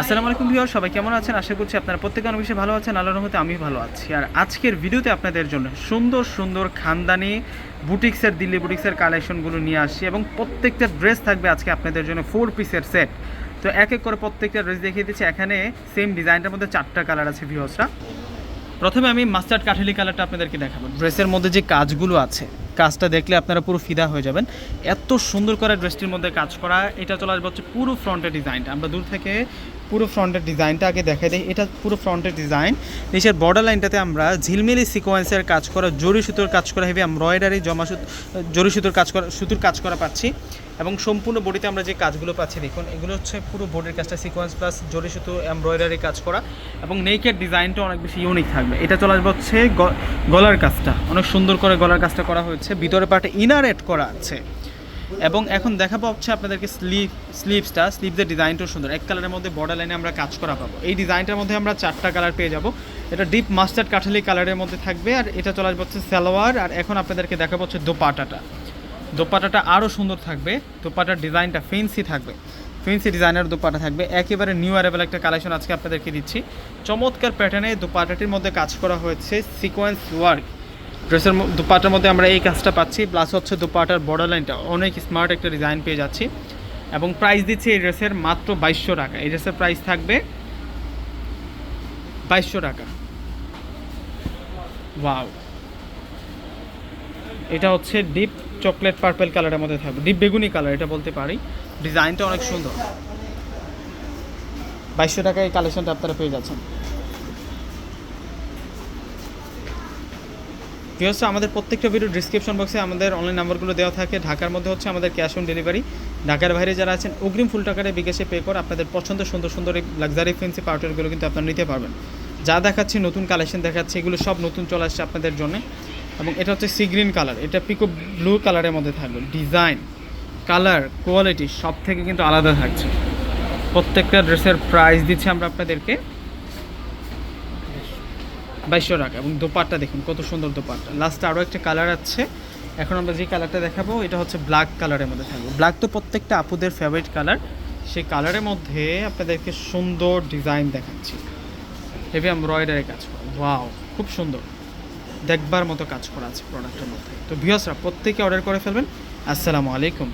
আসসালামু আলাইকুম ভিউয়ার সবাই কেমন আছেন? আশা করছি আপনারা প্রত্যেকে অনেক বেশি ভালো আছেন, আল্লাহর রহমতে আমি ভালো আছি। আর আজকের ভিডিওতে আপনাদের জন্য সুন্দর সুন্দর খানদানি বুটিক্সের, দিল্লি বুটিক্সের কালেকশনগুলো নিয়ে আসি এবং প্রত্যেকটা ড্রেস থাকবে আজকে আপনাদের জন্য ফোর পিসের সেট তো এক এক করে প্রত্যেকটা ড্রেস দেখিয়ে দিচ্ছি। এখানে সেম ডিজাইনটার মধ্যে চারটা কালার আছে ভিউয়ার্সরা। প্রথমে আমি মাস্টার্ড কাঠালি কালারটা আপনাদেরকে দেখাবো। ড্রেসের মধ্যে যে কাজগুলো আছে, কাজটা দেখলে আপনারা পুরো ফিদা হয়ে যাবেন। এত সুন্দর করে ড্রেসটির মধ্যে কাজ করা, এটা চলে আসবে হচ্ছে পুরো ফ্রন্টের ডিজাইনটা আমরা দূর থেকে পুরো ফ্রন্টের ডিজাইনটা আগে দেখাই দিই। এটা পুরো ফ্রন্টের ডিজাইন। নিচের বর্ডার লাইনটাতে আমরা ঝিলমিলি সিকোয়েন্সের কাজ করা, জরি সুতোর কাজ করা হেভি এমব্রয়ডারি জমা জরি সুতোর কাজ করা, সুতোর কাজ করা পাচ্ছি। এবং সম্পূর্ণ বডিতে আমরা যে কাজগুলো পাচ্ছি, দেখুন, এগুলো হচ্ছে পুরো বডির কাজটা সিকোয়েন্স প্লাস জরি সুতো এমব্রয়ডারি কাজ করা। এবং নেকের ডিজাইনটা অনেক বেশি ইউনিক থাকবে। এটা চলে আসবে হচ্ছে গলার কাজটা। অনেক সুন্দর করে গলার কাজটা করা হয়েছে। ভিতরে পার্টে ইনার এড করা আছে। এবং এখন দেখাবো হচ্ছে আপনাদেরকে স্লিভ স্লিভসটা স্লিভসের ডিজাইনটাও সুন্দর। এক কালারের মধ্যে বর্ডার লাইনে আমরা কাজ করা পাবো। এই ডিজাইনটার মধ্যে আমরা চারটা কালার পেয়ে যাব। এটা ডিপ মাস্টার্ড কাঠালি কালারের মধ্যে থাকবে আর এটা চলে আসবে হচ্ছে সালোয়ার। আর এখন আপনাদেরকে দেখাবো হচ্ছে দোপাটাটা। দোপাটাটা আরও সুন্দর থাকবে। দোপাটার ডিজাইনটা ফেন্সি থাকবে। ফেন্সি ডিজাইনের দোপাটা থাকবে। একেবারে নিউ অ্যারেবল একটা কালেকশন আজকে আপনাদেরকে দিচ্ছি। চমৎকার প্যাটার্নে দোপাটাটির মধ্যে কাজ করা হয়েছে সিকোয়েন্স ওয়ার্ক ড্রেসের দুপাটার মধ্যে আমরা এই কাজটা পাচ্ছি প্লাস হচ্ছে দুপাটার বর্ডার লাইনটা অনেক স্মার্ট একটা ডিজাইন পেয়ে যাচ্ছি। এবং প্রাইস দিচ্ছি এই ড্রেসের মাত্র বাইশশো টাকা। এই ড্রেসের প্রাইস থাকবে বাইশশো টাকা। ওয়াও এটা হচ্ছে ডিপ চকলেট পার্পল কালারের মধ্যে থাকবে। ডিপ বেগুনি কালার এটা বলতে পারি। ডিজাইনটা অনেক সুন্দর। বাইশশো টাকায় এই কালেকশনটা আপনারা পেয়ে যাচ্ছেন। কি হচ্ছে আমাদের প্রত্যেকটা ভিডিও ডিসক্রিপশন বক্সে আমাদের অনলাইন নাম্বারগুলো দেওয়া থাকে। ঢাকার মধ্যে হচ্ছে আমাদের ক্যাশ অন ডেলিভারি ঢাকার বাইরে যারা আছেন, অগ্রিম ফুল টাকারে বিকাশে পে করে। আপনাদের পছন্দ, সুন্দর সুন্দর এই লাক্সারি ফেন্সি পাউডারগুলো কিন্তু আপনারা নিতে পারবেন। যা দেখাচ্ছি, নতুন কালেকশন দেখাচ্ছে, এগুলো সব নতুন চলে আসছে আপনাদের জন্য। এবং এটা হচ্ছে সি গ্রিন কালার এটা পিকো ব্লু কালারের মধ্যে থাকবে। ডিজাইন কালার কোয়ালিটি সব থেকে কিন্তু আলাদা থাকছে। প্রত্যেকটা ড্রেসের প্রাইস দিচ্ছি আমরা আপনাদেরকে। বাইশশো টাকা এবং দোপাট্টা দেখুন, কত সুন্দর দোপাট্টা। লাস্টে আরও একটা কালার আছে। এখন আমরা যে কালারটা দেখাবো, এটা হচ্ছে ব্ল্যাক কালারের মধ্যে থাকবে। ব্ল্যাক তো প্রত্যেকটা আপুদের ফেভারিট কালার সেই কালারের মধ্যে আপনাদেরকে সুন্দর ডিজাইন দেখাচ্ছি। হেভি এমব্রয়ডারি কাজ করা। ওয়াও খুব সুন্দর। দেখবার মতো কাজ করা আছে প্রোডাক্টের মধ্যে। তো ভিউসরা প্রত্যেকে অর্ডার করে ফেলবেন। আসসালামু আলাইকুম।